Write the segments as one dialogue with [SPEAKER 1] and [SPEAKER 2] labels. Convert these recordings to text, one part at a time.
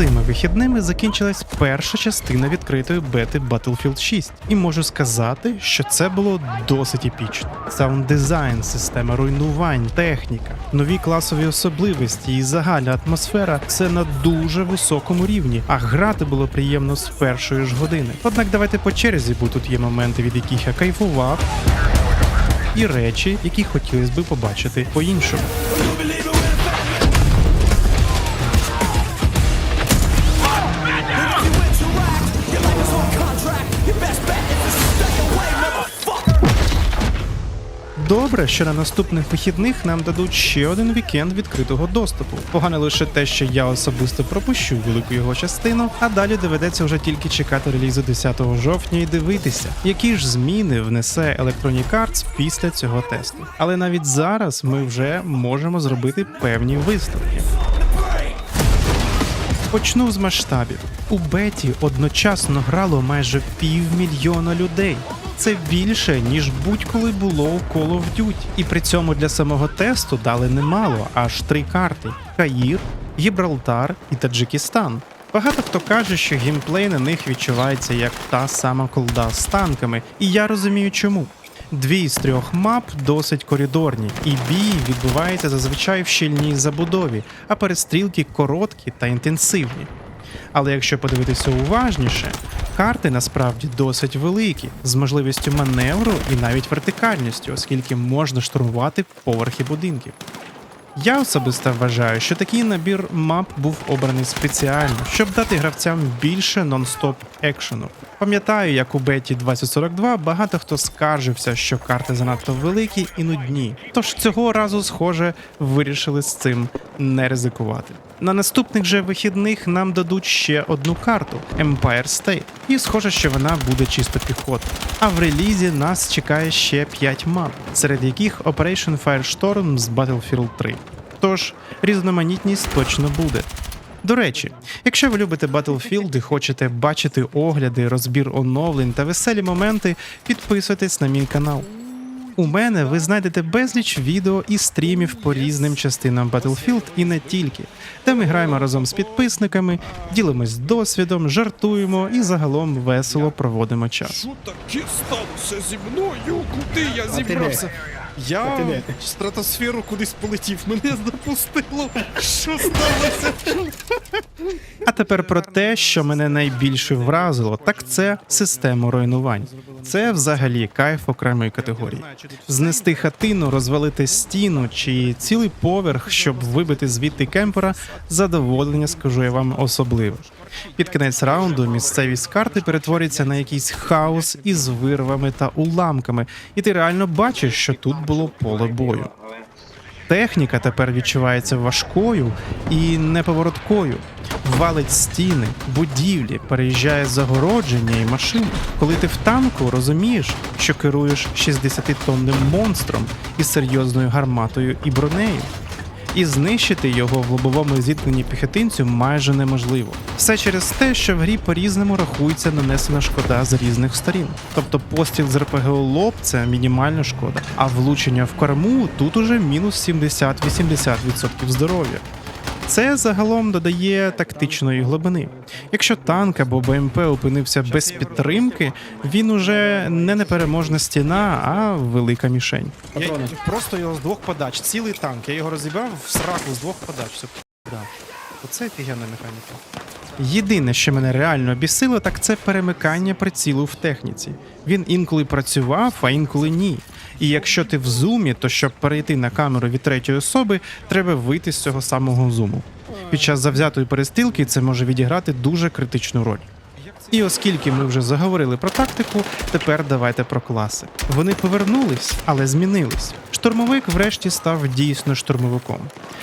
[SPEAKER 1] Цими вихідними закінчилась перша частина відкритої бети Battlefield 6, і можу сказати, що це було досить епічно. Саунд дизайн, система руйнувань, техніка, нові класові особливості і загальна атмосфера це на дуже високому рівні, а грати було приємно з першої ж години. Однак давайте по черзі, бо тут є моменти, від яких я кайфував, і речі, які хотілося би побачити по-іншому. Добре, що на наступних вихідних нам дадуть ще один вікенд відкритого доступу. Погано лише те, що я особисто пропущу велику його частину, а далі доведеться вже тільки чекати релізу 10 жовтня і дивитися, які ж зміни внесе Electronic Arts після цього тесту. Але навіть зараз ми вже можемо зробити певні висновки. Почну з масштабів. У беті одночасно грало майже півмільйона людей. Це більше, ніж будь-коли було у Call of Duty. І при цьому для самого тесту дали немало, аж три карти: Каїр, Гібралтар і Таджикистан. Багато хто каже, що геймплей на них відчувається як та сама колда з танками, і я розумію чому. Дві з трьох мап досить коридорні, і бій відбувається зазвичай в щільній забудові, а перестрілки короткі та інтенсивні. Але якщо подивитися уважніше, карти насправді досить великі, з можливістю маневру і навіть вертикальністю, оскільки можна штурмувати поверхи будинків. Я особисто вважаю, що такий набір мап був обраний спеціально, щоб дати гравцям більше нон-стоп екшену. Пам'ятаю, як у беті 2042 багато хто скаржився, що карти занадто великі і нудні. Тож цього разу, схоже, вирішили з цим не ризикувати. На наступних же вихідних нам дадуть ще одну карту Empire State, і схоже, що вона буде чисто піхота. А в релізі нас чекає ще 5 мап, серед яких Operation Firestorm з Battlefield 3. Тож різноманітність точно буде. До речі, якщо ви любите Battlefield і хочете бачити огляди, розбір оновлень та веселі моменти, підписуйтесь на мій канал. У мене ви знайдете безліч відео і стрімів по різним частинам Battlefield і не тільки, де ми граємо разом з підписниками, ділимось досвідом, жартуємо і загалом весело проводимо час.
[SPEAKER 2] Що таке сталося зі мною? Куди я зібрався? Я в стратосферу кудись полетів, мене запустило. Що сталося?
[SPEAKER 1] А тепер про те, що мене найбільше вразило, так це система руйнувань. Це взагалі кайф окремої категорії. Знести хатину, розвалити стіну чи цілий поверх, щоб вибити звідти кемпера, задоволення, скажу я вам особливе. Під кінець раунду місцевість карти перетворюється на якийсь хаос із вирвами та уламками, і ти реально бачиш, що тут було поле бою. Техніка тепер відчувається важкою і неповороткою. Валить стіни, будівлі, переїжджає загородження і машини. Коли ти в танку, розумієш, що керуєш 60-тонним монстром із серйозною гарматою і бронею. І знищити його в лобовому зіткненні піхотинцю майже неможливо. Все через те, що в грі по-різному рахується нанесена шкода з різних сторін. Тобто постріл з РПГ у лоб це мінімальна шкода, а влучення в корму тут уже мінус 70-80% здоров'я. Це загалом додає тактичної глибини. Якщо танк або БМП опинився без підтримки, він уже не непереможна стіна, а велика мішень. Я просто його з двох подач, цілий танк. Я його розібрав в сраку з двох подач. Да. Оце офігенна механіка. Єдине, що мене реально бісило, так це перемикання прицілу в техніці. Він інколи працював, а інколи ні. І якщо ти в зумі, то щоб перейти на камеру від третьої особи, треба вийти з цього самого зуму. Під час завзятої перестрілки це може відіграти дуже критичну роль. І оскільки ми вже заговорили про тактику, тепер давайте про класи. Вони повернулись, але змінились. Штурмовик врешті став дійсно штурмовиком.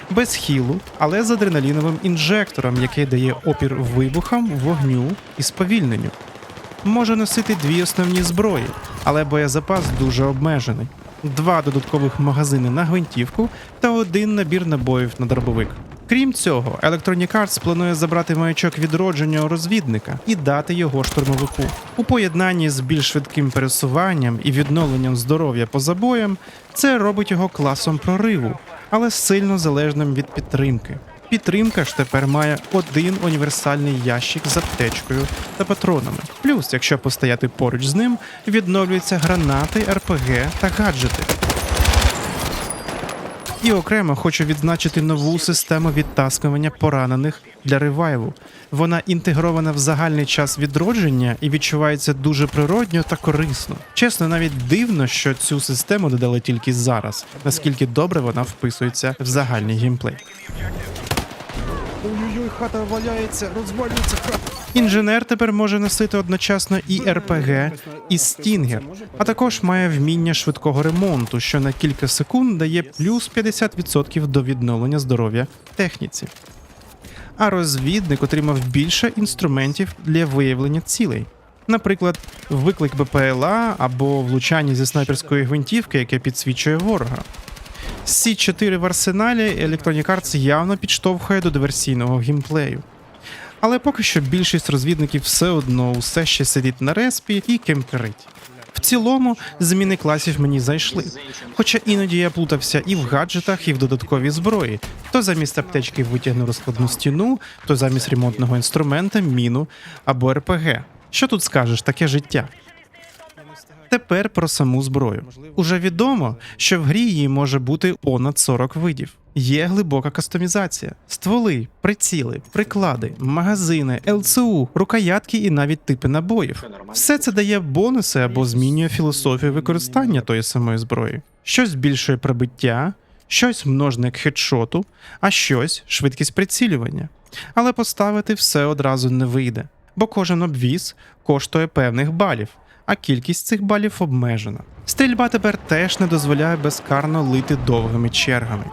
[SPEAKER 1] Без хілу, але з адреналіновим інжектором, який дає опір вибухам, вогню і сповільненню. Може носити дві основні зброї, але боєзапас дуже обмежений. Два додаткових магазини на гвинтівку та один набір набоїв на дробовик. Крім цього, Electronic Arts планує забрати маячок відродження розвідника і дати його штурмовику. У поєднанні з більш швидким пересуванням і відновленням здоров'я поза боєм, це робить його класом прориву, але сильно залежним від підтримки. Підтримка ж тепер має один універсальний ящик з аптечкою та патронами. Плюс, якщо постояти поруч з ним, відновлюються гранати, РПГ та гаджети. І окремо хочу відзначити нову систему відтаскування поранених для ревайву. Вона інтегрована в загальний час відродження і відчувається дуже природньо та корисно. Чесно, навіть дивно, що цю систему додали тільки зараз, наскільки добре вона вписується в загальний геймплей.
[SPEAKER 2] Ой-ой-ой, хата валяється, розвалюється.
[SPEAKER 1] Інженер тепер може носити одночасно і РПГ, і стінгер, а також має вміння швидкого ремонту, що на кілька секунд дає плюс 50% до відновлення здоров'я техніці. А розвідник отримав більше інструментів для виявлення цілей. Наприклад, виклик БПЛА або влучання зі снайперської гвинтівки, яке підсвічує ворога. Сі 4 в арсеналі Electronic Arts явно підштовхує до диверсійного геймплею. Але поки що більшість розвідників все одно усе ще сидить на респі і кемперить. В цілому, зміни класів мені зайшли. Хоча іноді я плутався і в гаджетах, і в додатковій зброї. То замість аптечки витягну розкладну стіну, то замість ремонтного інструмента міну або РПГ. Що тут скажеш, таке життя? Тепер про саму зброю. Уже відомо, що в грі її може бути понад 40 видів. Є глибока кастомізація: стволи, приціли, приклади, магазини, ЛЦУ, рукоятки і навіть типи набоїв. Все це дає бонуси або змінює філософію використання тої самої зброї. Щось збільшує прибиття, щось множник хедшоту, а щось швидкість прицілювання. Але поставити все одразу не вийде, бо кожен обвіз коштує певних балів а кількість цих балів обмежена. Стрільба тепер теж не дозволяє безкарно лити довгими чергами.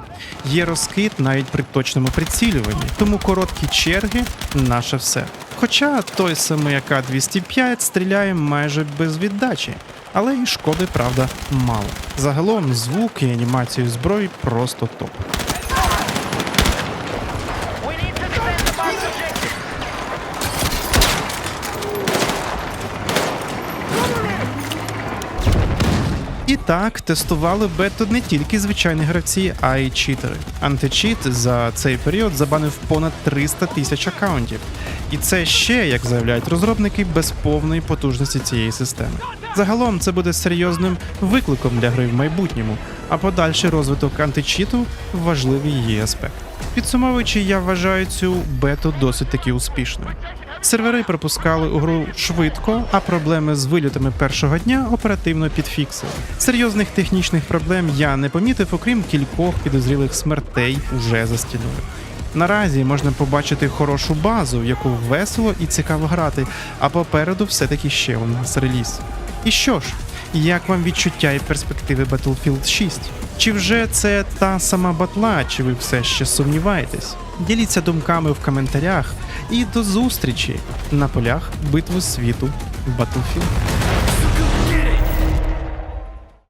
[SPEAKER 1] Є розкид навіть при точному прицілюванні, тому короткі черги наше все. Хоча той самий АК-205 стріляє майже без віддачі, але і шкоди, правда, мало. Загалом звук і анімацію зброї просто топ. І так, тестували бету не тільки звичайні гравці, а й читери. Античіт за цей період забанив понад 300 тисяч акаунтів. І це ще, як заявляють розробники, без повної потужності цієї системи. Загалом це буде серйозним викликом для гри в майбутньому, а подальший розвиток античіту важливий її аспект. Підсумовуючи, я вважаю цю бету досить таки успішною. Сервери пропускали у гру швидко, а проблеми з вильотами першого дня оперативно підфіксили. Серйозних технічних проблем я не помітив, окрім кількох підозрілих смертей уже за стіною. Наразі можна побачити хорошу базу, в яку весело і цікаво грати, а попереду все-таки ще у нас реліз. І що ж, як вам відчуття і перспективи Battlefield 6? Чи вже це та сама батла, чи ви все ще сумніваєтесь? Діліться думками в коментарях і до зустрічі на полях битви світу Battlefield.